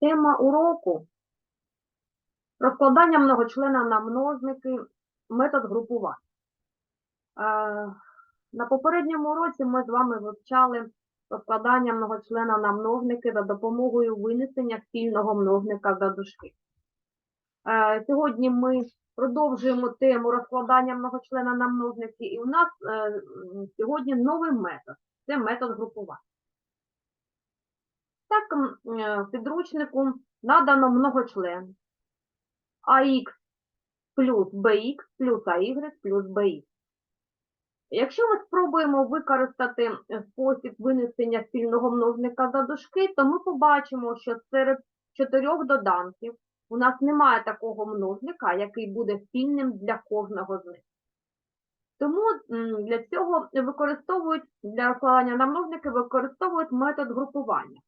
Тема уроку розкладання многочлена на множники, метод групування. Е, На попередньому уроці ми з вами вивчали розкладання многочлена на множники за допомогою винесення спільного множника за дужки. Е, Сьогодні ми продовжуємо тему розкладання многочлена на множники, і у нас е, сьогодні новий метод це метод групування. Так, е, підручнику надано многочлен ax плюс bx плюс ay плюс bx. Якщо ми спробуємо використати е, спосіб винесення спільного множника за дужки, то ми побачимо, що серед чотирьох доданків у нас немає такого множника, який буде спільним для кожного з них. Тому для цього використовують для розкладання на множники використовують метод групування.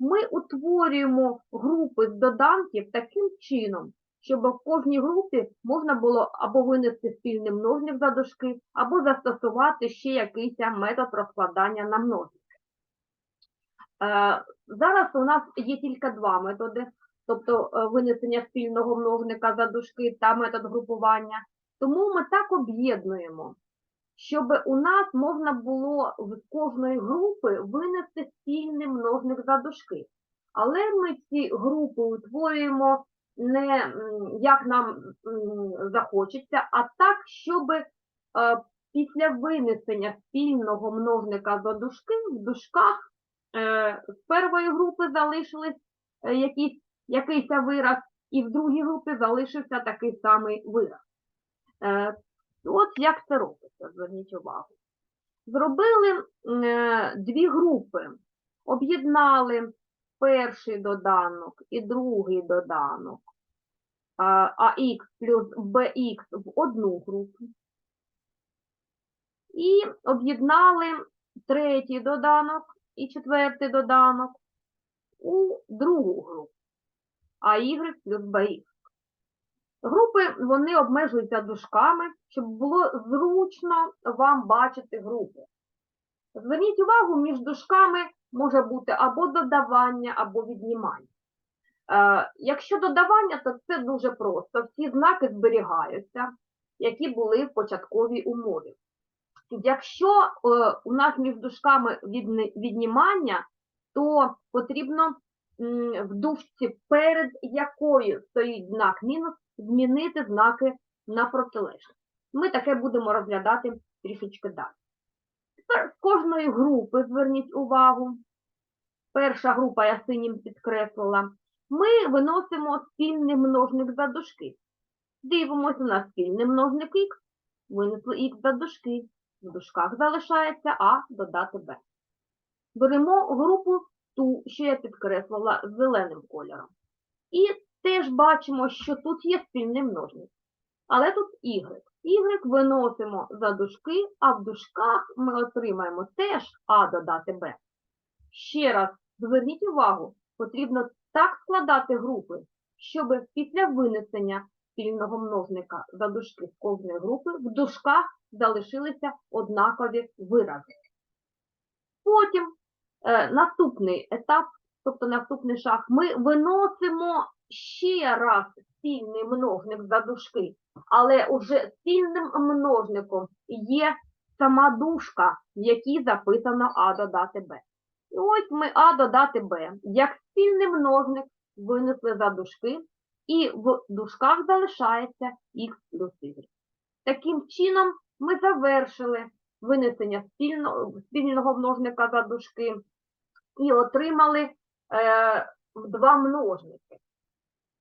Ми утворюємо групи з доданків таким чином, щоб в кожній групі можна було або винести спільний множник за дужки, або застосувати ще якийсь метод розкладання на множники. Е, Зараз у нас є тільки два методи, тобто е, винесення спільного множника за дужки та метод групування. Тому ми так об'єднуємо, щоб у нас можна було з кожної групи винести спільний множник за дужки. Але ми ці групи утворюємо не як нам захочеться, а так, щоб е, після винесення спільного множника за дужки в дужках е, з першої групи залишились е, якісь, якийсь вираз, і в другій групі залишився такий самий вираз. От як це робиться, зверніть увагу. Зробили е, дві групи, об'єднали перший доданок і другий доданок а, ax плюс bx в одну групу. І об'єднали третій доданок і четвертий доданок у другу групу ay плюс bx. Групи вони обмежуються дужками, щоб було зручно вам бачити групи. Зверніть увагу, між дужками може бути або додавання, або віднімання. Е, Якщо додавання, то це дуже просто. Всі знаки зберігаються, які були в початковій умові. Якщо е, у нас між дужками віднімання, то потрібно в дужці, перед якою стоїть знак мінус, змінити знаки на протилежні. Ми таке будемо розглядати трішечки далі. Тепер з кожної групи зверніть увагу. Перша група я синім підкреслила. Ми виносимо спільний множник за дужки. Дивимося на спільний множник х, винесли х за дужки. В дужках залишається А додати Б. Беремо групу ту, що я підкреслила зеленим кольором. І теж бачимо, що тут є спільний множник. Але тут y. Y виносимо за дужки, а в дужках ми отримаємо теж А додати Б. Ще раз зверніть увагу, потрібно так складати групи, щоб після винесення спільного множника за дужки з кожної групи в дужках залишилися однакові вирази. Потім е, наступний етап, тобто наступний шаг, ми виносимо ще раз спільний множник за дужки, але уже спільним множником є сама дужка, в якій записано А додати Б. І ось ми А додати Б. Як спільний множник винесли за дужки, і в дужках залишається х плюс y. Таким чином ми завершили винесення спільного, множника за дужки і отримали е, два множники.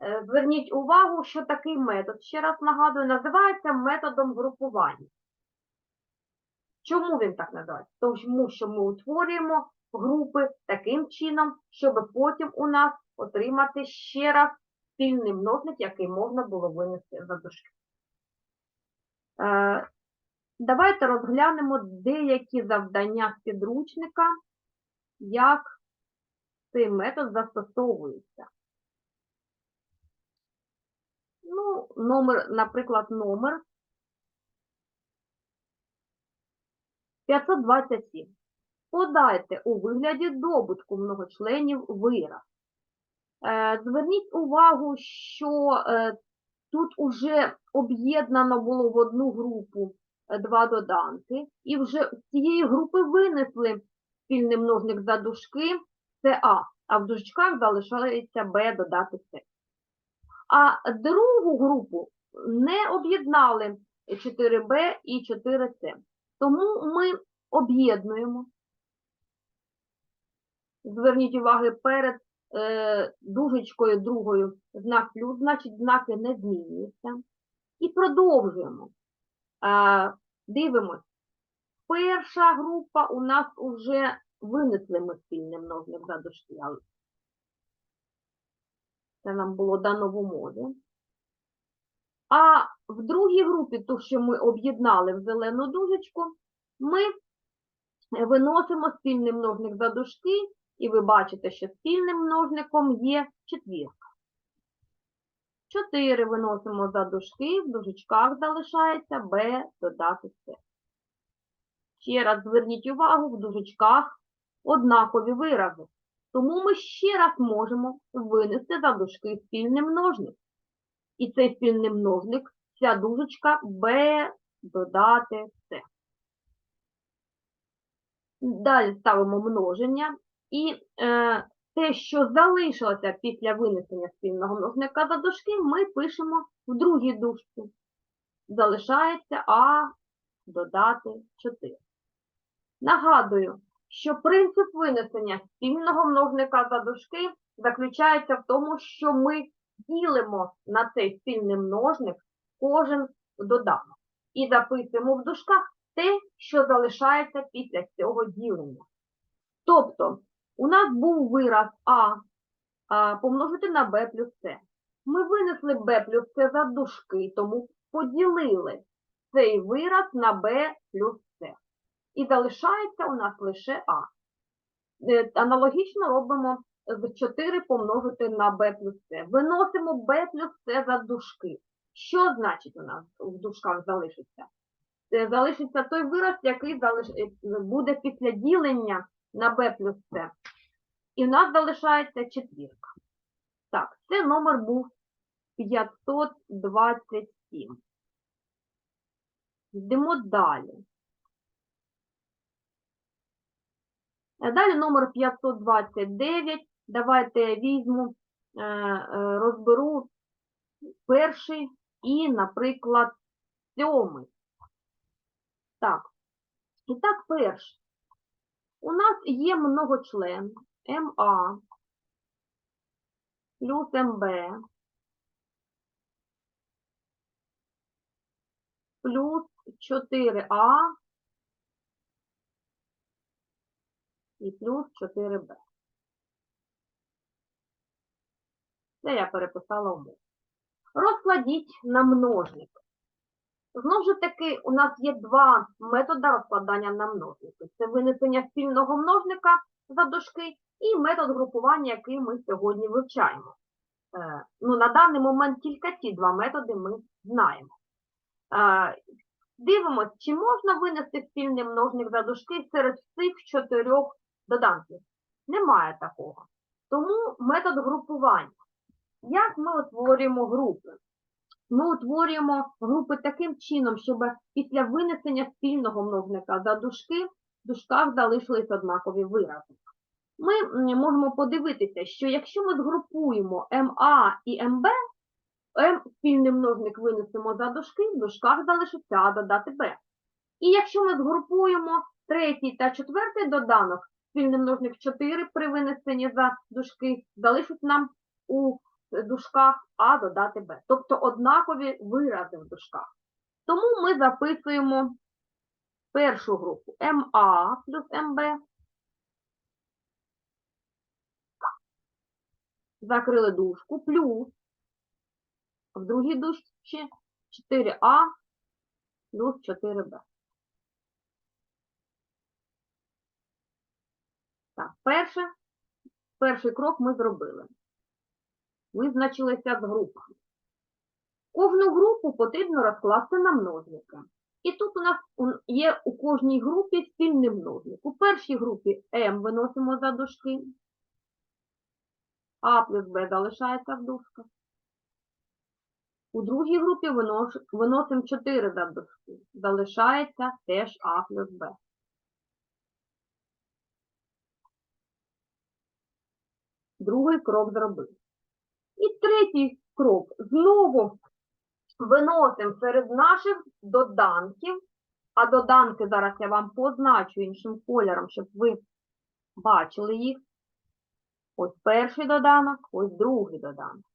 Е, Зверніть увагу, що такий метод, ще раз нагадую, називається методом групування. Чому він так називається? Тому що ми утворюємо групи таким чином, щоб потім у нас отримати ще раз спільний множник, який можна було винести за дужки. Е, Давайте розглянемо деякі завдання з підручника, як цей метод застосовується. Ну, номер, наприклад, номер 527. Подайте у вигляді добутку многочленів вираз. Е, Зверніть увагу, що е, тут уже об'єднано було в одну групу е, два доданки, і вже з цієї групи винесли спільний множник за дужки це А, а в дужечках залишається Б додати С. А другу групу не об'єднали 4Б і 4С. Тому ми об'єднуємо. Зверніть увагу, перед е, дужечкою другою знак плюс, значить знаки не змінюються. І продовжуємо. Е, дивимось. Перша група у нас вже винесли ми спільний множник за дужки. Це нам було дано в умові. А в другій групі, ту, що ми об'єднали в зелену дужечку, ми виносимо спільний множник за дужки, і ви бачите, що спільним множником є четвірка. 4 виносимо за дужки, в дужечках залишається b додати c. Ще раз зверніть увагу, в дужечках однакові вирази. Тому ми ще раз можемо винести за дужки спільний множник. І цей спільний множник, ця дужечка b додати c. Далі ставимо множення. І е, те, що залишилося після винесення спільного множника за дужки, ми пишемо в другій дужці. Залишається А додати 4. Нагадую, що принцип винесення спільного множника за дужки заключається в тому, що ми ділимо на цей спільний множник кожен доданок. І записуємо в дужках те, що залишається після цього ділення. Тобто, у нас був вираз а помножити на Б плюс С. Ми винесли Б плюс С за дужки, тому поділили цей вираз на Б плюс С. І залишається у нас лише А. Е, Аналогічно робимо з 4 помножити на b плюс c. Виносимо b плюс c за дужки. Що значить у нас в дужках залишиться? Е, Залишиться той вираз, який е, буде після ділення на b плюс c. І в нас залишається четвірка. Так, це номер був 527. Йдемо далі. Далі номер 529. Давайте візьму, е, е, розберу перший і, наприклад, сьомий. Так. І так, перший. У нас є многочлен МА плюс МБ плюс 4А і плюс 4b. Це я переписала умову. Розкладіть на множник. Знову ж таки, у нас є два методи розкладання на множники. Це винесення спільного множника за дужки і метод групування, який ми сьогодні вивчаємо. Е, Ну, на даний момент тільки ці два методи ми знаємо. Е, Дивимось, чи можна винести спільний множник за дужки серед цих чотирьох доданків. Немає такого. Тому метод групування. Як ми утворюємо групи? Ми утворюємо групи таким чином, щоб після винесення спільного множника за дужки в дужках залишились однакові вирази. Ми можемо подивитися, що якщо ми згрупуємо МА і МБ, М спільний множник винесемо за дужки, в дужках залишиться А додати Б. І якщо ми згрупуємо третій та четвертий доданок, спільний множник 4 при винесенні за дужки, залишить нам у дужках А додати Б. Тобто однакові вирази в дужках. Тому ми записуємо першу групу МА плюс МБ. Закрили дужку, плюс в другій дужці 4А плюс 4Б. Так, перше, перший крок ми зробили. Визначилися з групами. Кожну групу потрібно розкласти на множники. І тут у нас є у кожній групі спільний множник. У першій групі m виносимо за дужки. А плюс Б залишається в дужках. У другій групі виносимо 4 за дужки. Залишається теж А плюс Б. Другий крок зробив. І третій крок. Знову виносимо серед наших доданків, а доданки зараз я вам позначу іншим кольором, щоб ви бачили їх. Ось перший доданок, ось другий доданок.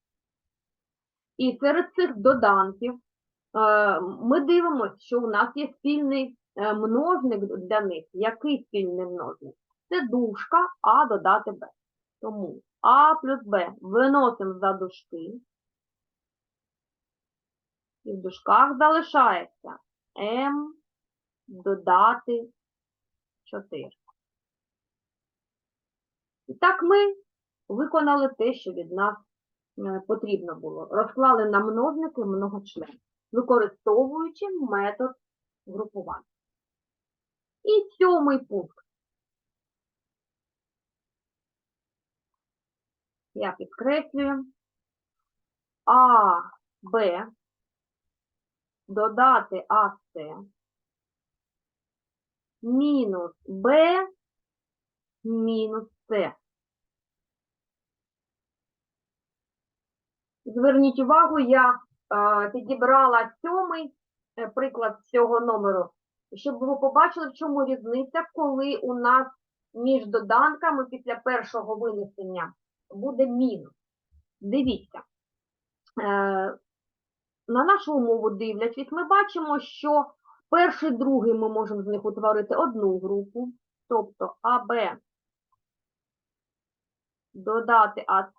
І серед цих доданків е, ми дивимося, що у нас є спільний е, множник для них. Який спільний множник? Це дужка А додати Б. Тому А плюс Б виносимо за дужки. І в дужках залишається М додати 4. І так ми виконали те, що від нас е, потрібно було. Розклали на множники многочлен, використовуючи метод групування. І сьомий пункт. Я підкреслюю. А, Б додати АС мінус Б мінус С. Зверніть увагу, я е, підібрала сьомий е, приклад цього номеру, щоб ви побачили, в чому різниця, коли у нас між доданками після першого винесення буде мінус. Дивіться, е, на нашу умову дивлячись, ми бачимо, що перший, другий ми можемо з них утворити одну групу, тобто АБ додати АС,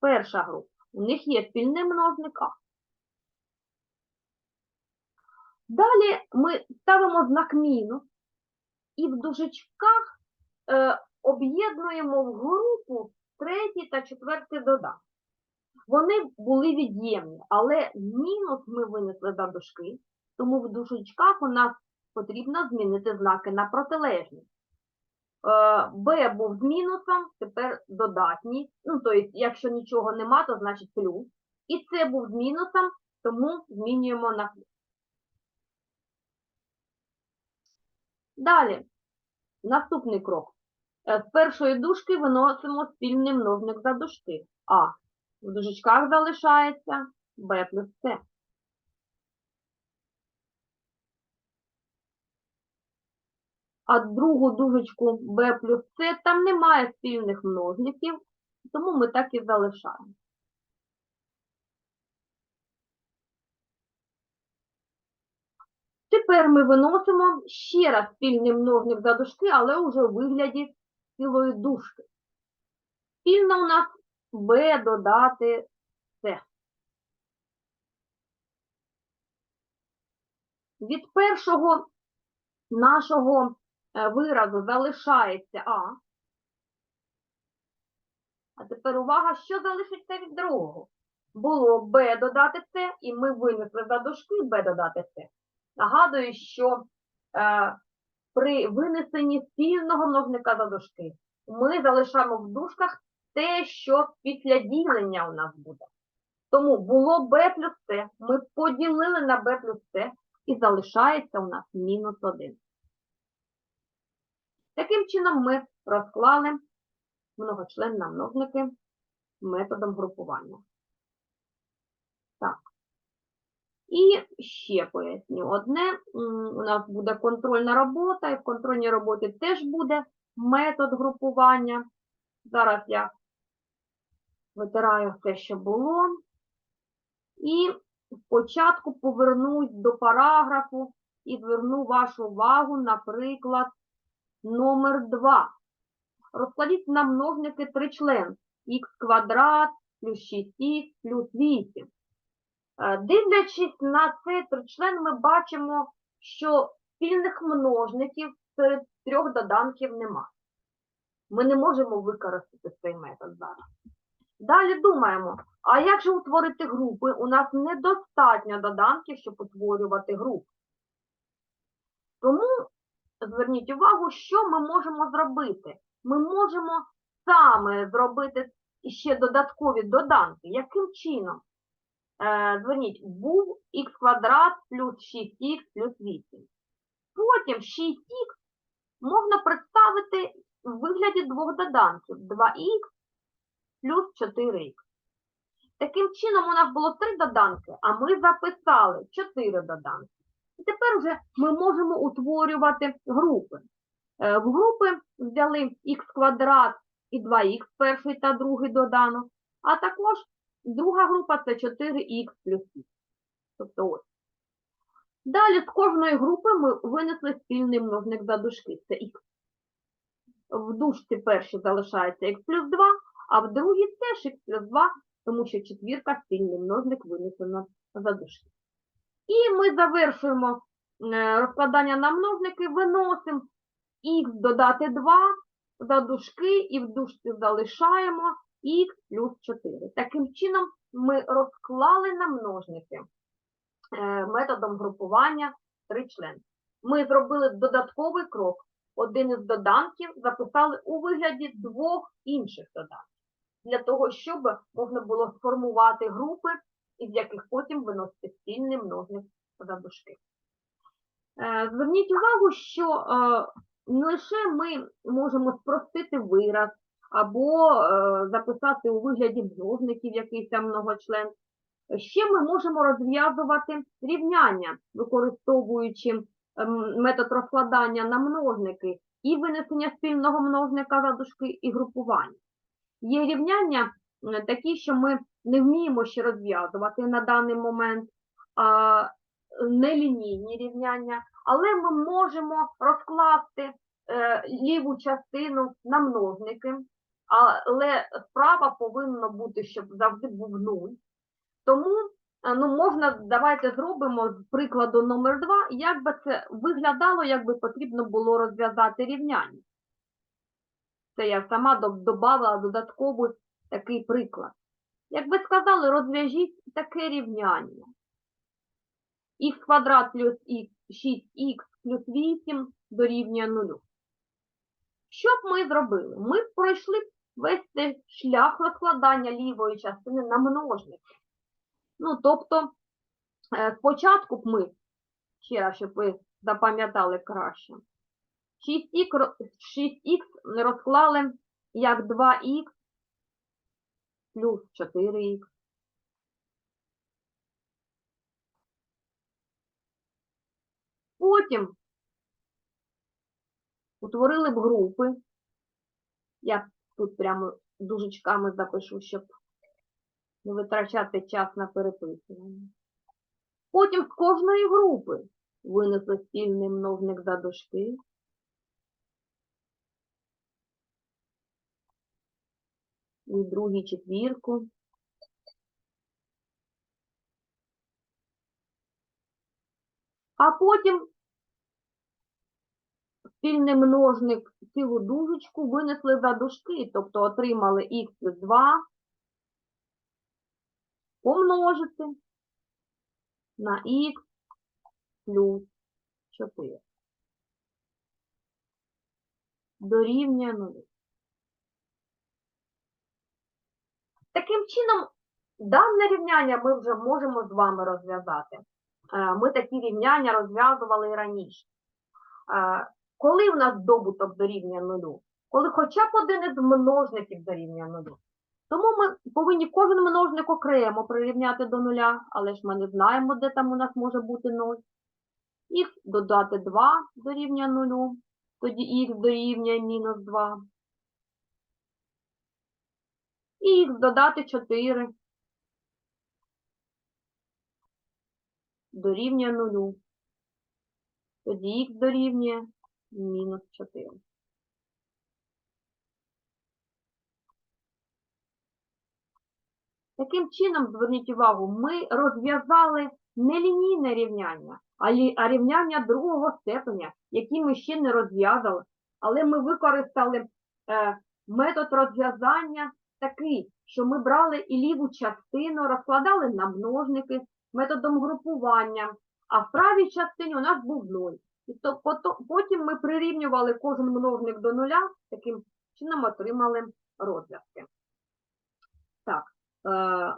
перша група. У них є спільний множник А. Далі ми ставимо знак мінус і в дужечках е, об'єднуємо в групу третій та четвертий додаток. Вони були від'ємні, але мінус ми винесли за дужки, тому в дужечках у нас потрібно змінити знаки на протилежність. Е, Б був з мінусом, тепер додатній. Ну, тобто, якщо нічого нема, то значить плюс. І С був з мінусом, тому змінюємо на плюс. Далі, наступний крок. Е, З першої дужки виносимо спільний множник за дужки. А. В дужечках залишається Б плюс С. А другу дужечку b плюс c там немає спільних множників, тому ми так і залишаємо. Тепер ми виносимо ще раз спільний множник за дужки, але вже у вигляді цілої дужки. Спільно у нас b додати c. Від першого нашого е, виразу залишається А. А тепер увага, що залишиться від другого? Було Б додати С, і ми винесли за дужки Б додати С. Нагадую, що е, при винесенні спільного множника за дужки ми залишаємо в дужках те, що після ділення у нас буде. Тому було b плюс С, ми поділили на b плюс С, і залишається у нас мінус 1. Таким чином ми розклали многочлен на множники методом групування. Так. І ще поясню одне. У нас буде контрольна робота, і в контрольній роботі теж буде метод групування. Зараз я витираю все, що було. І спочатку повернусь до параграфу і зверну вашу увагу, наприклад, номер 2. Розкладіть на множники тричлен х квадрат плюс 6х плюс 8. Е, Дивлячись на цей тричлен, ми бачимо, що спільних множників серед трьох доданків нема. Ми не можемо використати цей метод зараз. Далі думаємо, а як же утворити групи? У нас недостатньо доданків, щоб утворювати групи. Тому зверніть увагу, що ми можемо зробити. Ми можемо саме зробити ще додаткові доданки. Яким чином? Зверніть, був х квадрат плюс 6х плюс 8. Потім 6х можна представити в вигляді двох доданків 2х плюс 4х. Таким чином, у нас було три доданки, а ми записали 4 доданки. І тепер вже ми можемо утворювати групи. Е, В групи взяли х квадрат і 2х, перший та другий доданок, а також друга група це 4х плюс х. Тобто ось. Далі з кожної групи ми винесли спільний множник за дужки, це х. В дужці першій залишається х плюс 2, а в другій теж х плюс 2, тому що четвірка спільний множник винесена за дужки. І ми завершуємо е, розкладання на множники, виносимо х додати 2 за дужки і в дужці залишаємо х плюс 4. Таким чином ми розклали на множники е, методом групування три члени. Ми зробили додатковий крок. Один із доданків записали у вигляді двох інших доданків, для того, щоб можна було сформувати групи, із яких потім виносити спільний множник за дужки. Е, Зверніть увагу, що е, не лише ми можемо спростити вираз або е, записати у вигляді множників якийсь там многочлен. Ще ми можемо розв'язувати рівняння, використовуючи метод розкладання на множники і винесення спільного множника за дужки і групування. Є рівняння такі, що ми не вміємо ще розв'язувати на даний момент, а, нелінійні рівняння, але ми можемо розкласти е, ліву частину на множники, але справа повинна бути, щоб завжди був нуль. Тому е, ну, можна, давайте зробимо з прикладу номер 2, як би це виглядало, якби потрібно було розв'язати рівняння. Це я сама додавала додатковий такий приклад. Як ви сказали, розв'яжіть таке рівняння. х квадрат плюс х, 6х плюс 8 дорівнює 0. Що б ми зробили? Ми пройшли цей шлях розкладання лівої частини на множники. Ну, тобто, е, спочатку б ми, ще раз, щоб ви запам'ятали краще, 6х, 6х розклали як 2х плюс 4х. Потім утворили б групи. Я тут прямо дужечками запишу, щоб не витрачати час на переписування. Потім з кожної групи винесли спільний множник за дужки. І другу четвірку. А потім спільний множник цілу дужечку винесли за дужки, тобто отримали х плюс 2 помножити на х плюс 4. Дорівнює 0. Таким чином, дане рівняння ми вже можемо з вами розв'язати. Е, Ми такі рівняння розв'язували і раніше. Коли в нас добуток дорівнює нулю? Коли хоча б один із множників дорівнює нулю. Тому ми повинні кожен множник окремо прирівняти до нуля, але ж ми не знаємо, де там у нас може бути 0. Х додати 2 дорівнює нулю, тоді х дорівнює мінус 2. І х додати 4 дорівнює нулю. Тоді х дорівнює мінус 4. Таким чином, зверніть увагу, ми розв'язали не лінійне рівняння, а рівняння другого степеня, які ми ще не розв'язали. Але ми використали е, метод розв'язання такий, що ми брали і ліву частину, розкладали на множники методом групування, а в правій частині у нас був 0. То, потім ми прирівнювали кожен множник до нуля, таким чином отримали розв'язки. Так. Е,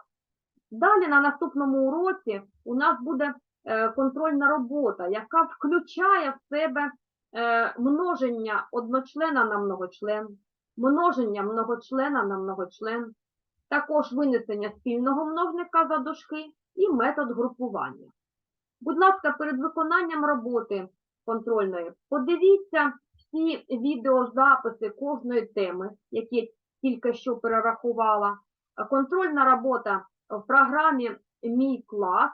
Далі на наступному уроці у нас буде е, контрольна робота, яка включає в себе е, множення одночлена на многочлен, множення многочлена на многочлен, також винесення спільного множника за дужки і метод групування. Будь ласка, перед виконанням роботи контрольної подивіться всі відеозаписи кожної теми, які я тільки що перерахувала. Контрольна робота в програмі Мій клас,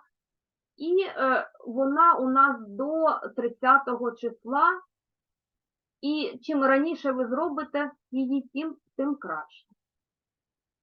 і е, вона у нас до 30 числа. І чим раніше ви зробите її, тим, тим краще.